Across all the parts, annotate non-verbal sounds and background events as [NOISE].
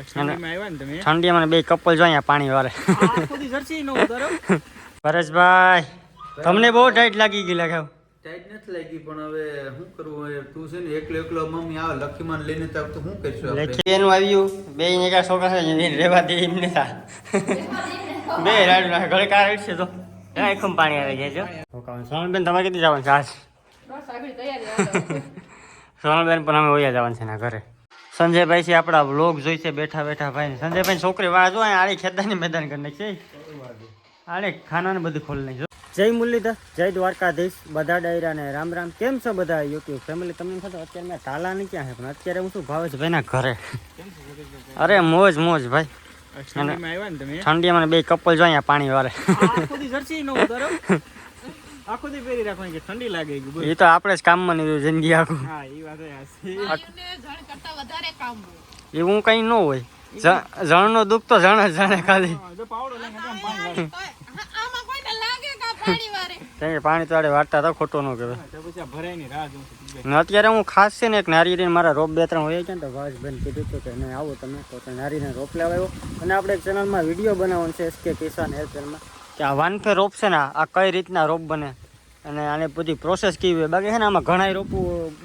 ઠંડી મને બે કપલ જો અહીંયા પાણી વારે. આ ખુદી જર્સી નો ઉતારો પરેશભાઈ તમને બહુ ટાઈટ લાગી ગઈ લાગે ટાઈટ નથી લાગી પણ હવે શું કરવું? હવે તું છે ને એકલો એકલો મમ્મી આવે લખીમાં લઈને તો તો શું કરશું આપણે? એનું આવ્યું. બે નીકળ્યા છોકરા છે રેવા દે એમ ને બે રાડું ઘરે કાર છે તો. એકમ પાણી આવી જાય છે સોનલબેન તમારે કીધી જવાનું છે આજ? [LAUGHS] સોનલબેન પણ અમે ઓયા જવાનું છે ના ઘરે. સંજયભાઈ છે આપણા વ્લોગ જોઈ છે બેઠા બેઠા ભાઈ સંજયભાઈ છોકરી વાળા જો આડી ખેદાની મેદાન કરી નાખી. આડે ખાનાને બધું ખોલી નાખ્યું જય મુરલીધર જય દ્વારકાધીશ બધા ડાયરા ને રામ રામ. કેમ છો બધા યુટ્યુબ ફેમિલી તમને થતો અત્યારે મેં તાલા તાલાની ક્યાં છે પણ અત્યારે હું શું ભાવેશભાઈ ના ઘરે અરે મોજ મોજ ભાઈ. ઠંડીમાં ને બે કપલ જો અહીંયા પાણી વારે [LAUGHS] આખો દી પહેરી રાખવાની કે ઠંડી લાગે એ તો આપણે જ કામમાં નીકળ્યું જિંદગી આખું. હા એ વાત એ હાચી. એવું કઈ ન હોય. જણનો દુઃખ તો જણ જ જાણે ખાલી. હા, જો પાવડો લઈને કેમ પાણી વાળે? કેમ કે પાણી તો આડે વાટતા તો ખોટો ન કહેવાય. અત્યારે હું ખાસ છે ને એક નારિયેળી મારા રોપ બે ત્રણ હોય છે ને તો ભાવેશભાઈને કીધું હતું કે નહીં આવો તમે તો નારીને રોપ લેવાયો અને આપણે એક ચેનલમાં વીડિયો બનાવવાનો છે એસકે કિસાન હેલ્થ ચેનલમાં. કે આ વાનફે રોપ છે ને આ કઈ રીતના રોપ બને? અને આને બધી પ્રોસેસ કેવી હોય? બાકી છે ને આમાં ઘણા રોપો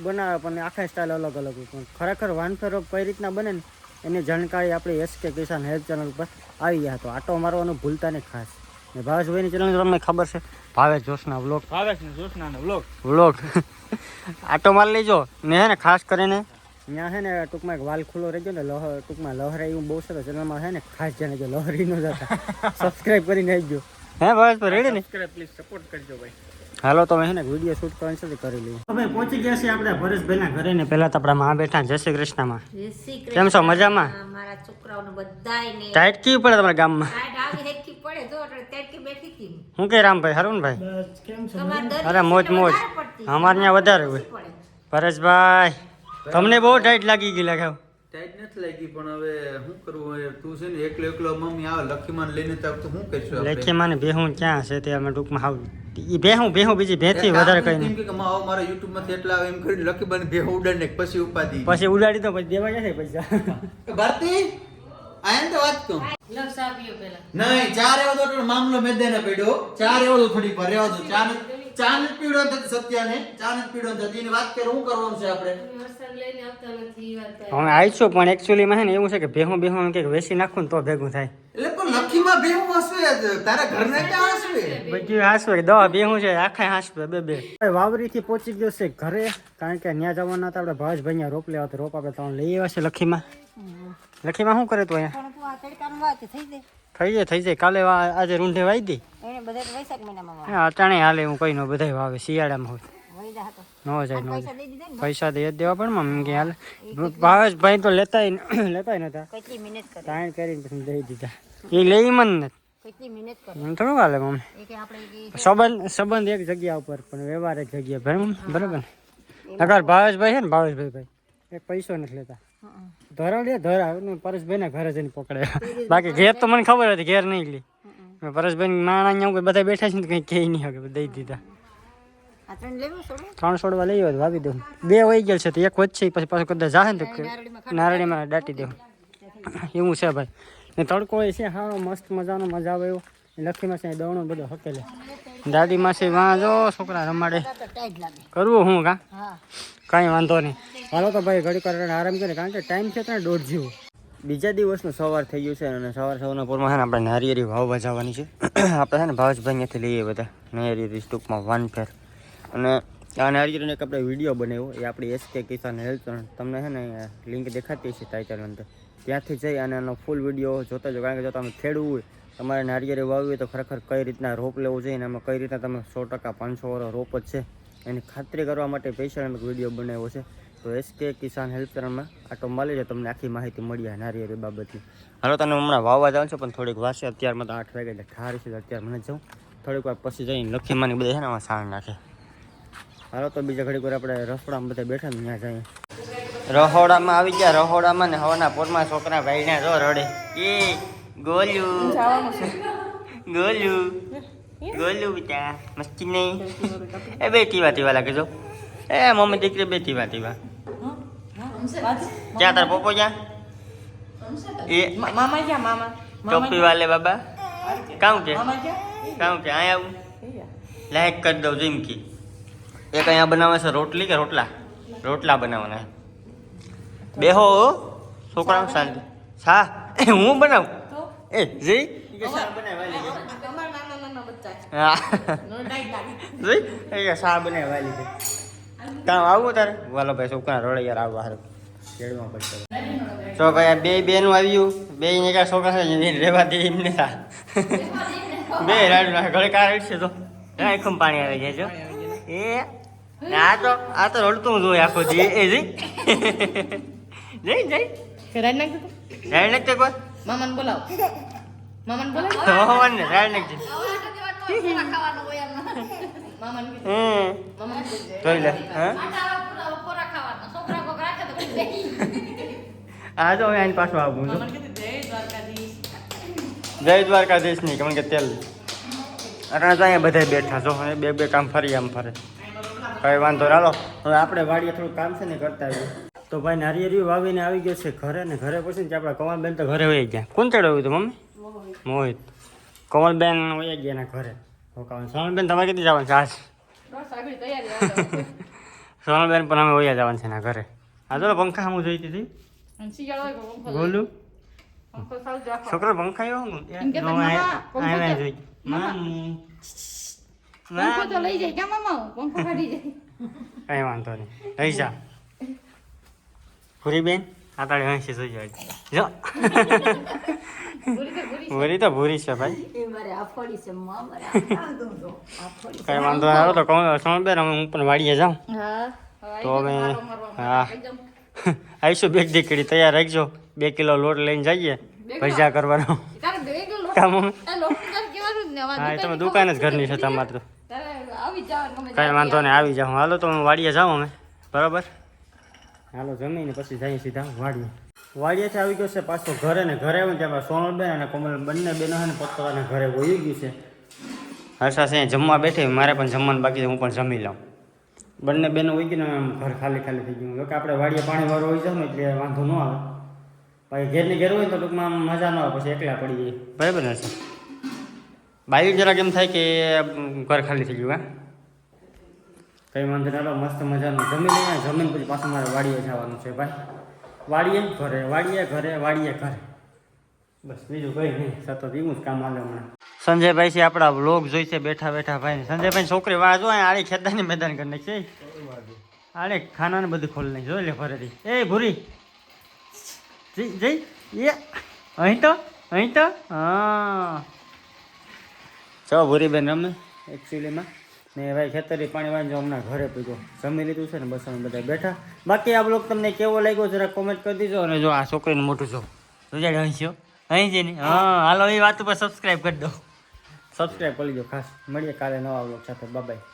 બનાવે પણ આખા સ્ટાઇલ અલગ અલગ હોય. પણ ખરેખર વાનફે રોપ કઈ રીતના બને ને એની જાણકારી આપણી એસ કે કિસાન હેલ્થ ચેનલ ઉપર આવી ગયા. તો આટો મારવાનું ભૂલતા નહીં ખાસ. ને ભાવેશભાઈની ચેનલ તમને ખબર છે Bhavesh Joshna vlog Bhavesh Joshna vlog vlog આટો માર લેજો. ને હે ને ખાસ કરીને ત્યાં છે ને ટૂંકમાં એક વાલ ખુલ્લો રહેજો ને લહ ટૂંકમાં લહરાઈ એવું બહુ સરસ ચેનલમાં છે ને ખાસ જાણે જો લહરી ન જતા. [LAUGHS] સબસ્ક્રાઇબ કરીને આવજો હે બસ તો રેડી ને? સબસ્ક્રાઇબ પ્લીઝ સપોર્ટ કરજો ભાઈ. હાલો તમે છે ને વીડિયો શૂટ કરવાની છે કરી લઈએ. તમે પહોંચી ગયા છે આપણે ભરેશભાઈના ઘરે ને પહેલા તો આપણા માં બેઠા જય શ્રી કૃષ્ણમાં. કેમ છો, મજામાં? મારા છોકરાઓને બધાયને. ટાઈટ કેવી પડે તમારા ગામમાં? ટાઈટ આવી હેકી પડે જો એટલે કી બેઠી કી હું. હું કે રામભાઈ હારું ને ભાઈ તમારે દર્દી અરે મોજ મોજ. અમાર ત્યાં વધારે હોય. પરેશભાઈ તમને બહુ ટાઈટ લાગી ગઈ લાગે. ટાઈટ નથી લાગી પણ હવે શું કરવું? હવે તું છે ને એકલો એકલો મમ્મી આવે લખીમાન લઈને તો તો શું કરશું લખીમાન લેખીમાં ને ક્યાં છે તે અમે ટૂંકમાં આવું ઈ બેહું બેહું બીજી ભેથી એક વધારે કઈ નહીં કે મારા મારા YouTube માંથી એટલા આવે એમ કરીને લખીમાં બે ઉડાડને પછી ઉપાદી પછી ઉડાડી તો પછી દેવા જશે પૈસા. ભારતી આયન તો વાત કહું નહીં ચાર એવો તો મામલો મેદાને પડ્યો. ચાર એવો તો થોડી પર રહેવા દો. ચા ને- ચા ને પીડો નથી સત્યાને ચા ને પીડો નથી એની વાત કરે હું કરવાનું છે આપણે? અમે આવીશું પણ એકચ્યુઅલી માં ને એવું છે કે ભેહું ભેહું કે વેસી નાખું ને તો ભેગું થાય. એટલે પણ લખીમાં બે હું હસવે તારા ઘરને ક્યાં હસવે બધું હાસવે દવા ભેહું છે આખા હાસવે બે બે. વાવરી થી પહોંચી ગયો છે ઘરે કારણ કે ત્યાં જવાના હતા આપણે ભાવેશભાઈ ભાઈ રોપ લેવા તો રોપ આપણે ત્રણ લઈ આવ્યા છે લખીમાં. લખીમાં શું કરે તું અહીંયા? થઈ જાય થઈ જાય. કાલે આજે રૂંઢે વાઈ દી. હા, અટાણે હાલે હું કઈ નો બધા વાવે શિયાળામાં હોય. ન જાય ન પૈસા જાય. દઈ પૈસા દઈ દેવા પણ મમ્મી કે હાલ. ભાવેશભાઈ તો લેતાય [COUGHS] લેતાય નતા. કેટલી મહેનત કરે. તાણ કરીને પછી દઈ દીધા. એ લઈ મન ને. કેટલી મહેનત કરે. એમ થોડું હાલે મમ્મી. સંબંધ સંબંધ એક જગ્યા ઉપર પણ વ્યવહાર એક જગ્યા. બરાબર બરાબર ને? ભાવેશભાઈ છે ને ભાવેશભાઈ ભાઈ. એક પૈસો નથી લેતા. ધરા લે ધરા ને પરેશભાઈ ના ઘરે જઈને પકડે. બાકી ઘેર તો મને ખબર હતી ઘેર નહીં લી. પરેશભાઈ માણા અહીંયા કોઈ બધા બેઠા છે ને કંઈ કહી નહીં હવે દઈ દીધા. ત્રણ છોડવા લઈ આવ્યો વાવી દઉં. બે વહી ગયેલ છે તો એક વચ્ચે પછી પાછું કદાચ જાહે ને તો નારળીમાં દાટી દેવું એવું છે ભાઈ. ને તડકો એ છે હા મસ્ત મજાનો મજા આવે એવો લખીમાં છે દવણો બધો હકેલે. દાદી માસી વાં જો છોકરા રમાડે. કરવું હું કા? કાંઈ વાંધો નહીં. હાલો તો ભાઈ ઘડી વાર આરામ કરે કારણ કે ટાઈમ છે ત્યાં દોઢ જેવો. બીજા દિવસનું સવાર થઈ ગયું છે અને સવાર સવારના પૂરમાં છે ને આપણે નારિયેરી વાવવા જવાની છે. [CLEARS THROAT] આપણે છે ને ભાવજભાઈ અહીંયાથી લઈએ બધા. નારિયેરી ટૂંકમાં વન ફેર અને આ નારિયેરીનો એક આપણે વીડિયો બનાવ્યો, એ આપણી એસકે કિસાન હેલ્થ તમને છે ને લિંક દેખાતી છે ટાઇટલ અંદર. ત્યાંથી જઈ અને એનો ફૂલ વીડિયો જોતા જો કારણ કે જો તમે ખેડવું હોય, તમારે નારિયેરી વાવવી હોય તો ખરેખર કઈ રીતના રોપ લેવો જોઈએ અને એમાં કઈ રીતના તમે સો ટકા, પાંચસો વાળો રોપ જ છે. એની ખાતરી કરવા માટે સ્પેશિયલ અમે વીડિયો બનાવ્યો છે. તો એસકે કિસાન હેલ્પ ચેનલમાં આટો મળી જાય તમને આખી માહિતી મળી જાય નારિયેરી બાબતની. હાલો તમે હમણાં વાવવા જાવ છો પણ થોડીક વાસે અત્યારમાં તો આઠ વાગે એટલે ઠાર છે અત્યારે મને જાઉં થોડીક વાર પછી જઈને લખીમાંની બધા છે ને આમાં સાણ નાખે. હાલો તો બીજા ઘડીક વાર આપણે રસોડામાં બધા બેઠા ને ત્યાં જઈએ. રહોડામાં આવી ગયા રહોડામાં ને હવાના પોરમાં છોકરા ભાઈને જો રડે. એ ગોલ્યું ગોલ્યું ગોલ્યું બેટા મસ્તી નહીં. એ બે ટીવા ટીવા લાગે જો. એ મમ્મી દીકરી બે ટીવા ટીવા ક્યાં તાર પપ્પો ક્યાં એ મામા ક્યાં મામા ટોપી વાલે બાબા કામ કે મામા ક્યાં કામ કે અહીંયા આવું લાઈક કરી દઉં જીમકી એક અહીંયા બનાવે છે રોટલી કે રોટલા રોટલા બનાવવાના છે. બેહો હો, છોકરાઓ શાંતિ શા એ હું બનાવું એ જઈ અમારા નાના નાના બચ્ચા છે હા નો ડાઈટ લાગે જઈ એ શા બનાવવા લીધે કામ આવું તારે વાલો ભાઈ છોકરા રડે યાર આવું હારું કેળમાં પડશે. તો ભાઈ બે બેનું આવ્યું? બે ને ક્યાં છોકરા છે રેવા દે એમને બે રાડું નાખે ઘરે કાર છે તો. એકમ પાણી આવી જાય છે. એ આ તો આ તો રડતું જોઈ આખો દી. એ જઈ. જઈ જઈ. રાડ નાખ રાડ નાખ તે કોઈ? મામાને બોલાવો. મામાને બોલાવો. હોવાને ને રાડ નાખજે. મામાને કીધું. હમ મામાને જોઈ લે હા. આ તો હવે આની પાછું આવું છું. જય દ્વારકાધીશ. ની કેમ કે તેલ અટાણે તો અહીંયા બધા બેઠા છો હવે બે બે કામ ફરી આમ ફરે. કઈ વાંધો ના હાલો. હવે આપણે વાડીએ થોડું કામ છે ને કરતા આવીએ. તો ભાઈ નારિયેરી વાવીને આવી ગયો છે ઘરે ને ઘરે પછી ને આપણા કમલબેન તો ઘરે વહી ગયા. કોણ ચડાવ્યું હતું મમ્મી? મોહિત. કમલબેન વહી ગયા એના ઘરે. સોનલબેન તમારે કીધી જવાનું છે? આજ. [LAUGHS] સોનલબેન પણ અમે વહી જવાનું છે એના ઘરે. આ તો પંખા હું જોઈતી હતી લઈ. બોલું. છોકરો પંખા એવો હું જોઈ મામું પંખો તો લઈ જાય ક્યાં મામા પંખો કાઢી જાય કઈ વાંધો નહીં રહી જા ભૂરી બેન આ તાળી હંસી જોઈ જાય જો ભૂરી તો ભૂરી છે ભાઈ કઈ વાંધો આવ્યો આવે તો કહું સમજ બેન હું પણ વાડીએ જાઉં હા તો અમે હા. [LAUGHS] આવીશું બેગ દીકરી તૈયાર રાખજો. બે કિલો લોટ લઈને જઈએ. ભજીયા કરવાનો. હા તમે દુકાન જ ઘરની છે તમારે તો. કઈ વાંધો નહીં આવી જાઉં. હાલો તો હું વાડીએ જાઉં અમે બરાબર? હાલો જમીને પછી જઈએ સીધા વાડીએ. વાડીએથી આવી ગયો છે પાછો ઘરે ને ઘરે આવ્યું ત્યાં સોનલબેન અને કોમલ બંને બેનો છે ને પોતાના ઘરે વહી ગયું છે. હર્ષા સિંહ જમવા બેઠી મારે પણ જમવાનું બાકી છે હું પણ જમી લઉં. બંને બેનો વહી ગઈ આમ ઘર ખાલી ખાલી થઈ ગયું. કે આપણે વાડીએ પાણી વાળું હોય જાવ ને એટલે વાંધો ન આવે. પછી ઘેરની ઘેર હોય તો ટૂંકમાં આમ મજા ન આવે, પછી એકલા પડી જાય બરાબર ને છે બાયું જરાક એમ થાય કે ઘર ખાલી થઈ ગયું, હા? કઈ વાંધો હાલો, મસ્ત મજાનું. જમી લઈએ, જમીન પછી પાછું મારે વાડીએ જવાનું છે, ભાઈ. વાડીએ ઘરે વાડીએ ઘરે વાડીએ ઘરે. બસ, બીજું કઈ નહીં, સતત એવું જ કામ હાલે હમણાં. સંજયભાઈ છે, આપણા વ્લોગ જોઈ છે, બેઠા બેઠા ભાઈ સંજયભાઈ છોકરી વાળા જો આડે ખેદાની મેદાન કરી નાખશે આડે ખાનાને બધું ખોલી નાખી જોઈ લે ફરેથી. એ ભૂરી. જઈ જઈ. એ, અહીં તો અહીં તો. હા. ચો ભૂરીબેન રમે એકચ્યુઅલીમાં ને ભાઈ ખેતરી પાણી વાંચો હમણાં ઘરે પીગો જમી લીધું છે ને બસ અમે બધા બેઠા. બાકી આ બ્લોગ તમને કેવો લાગ્યો, જરા કોમેન્ટ કરી દીજો અને જો આ છોકરીનું મોટું જો. અહીં છો અહીં છે ને? હા, હાલો, એ વાત ઉપર સબસ્ક્રાઈબ કરી દો. સબસ્ક્રાઈબ કરી દો ખાસ. મળીએ કાલે નવા વ્લોગ સાથે. બાય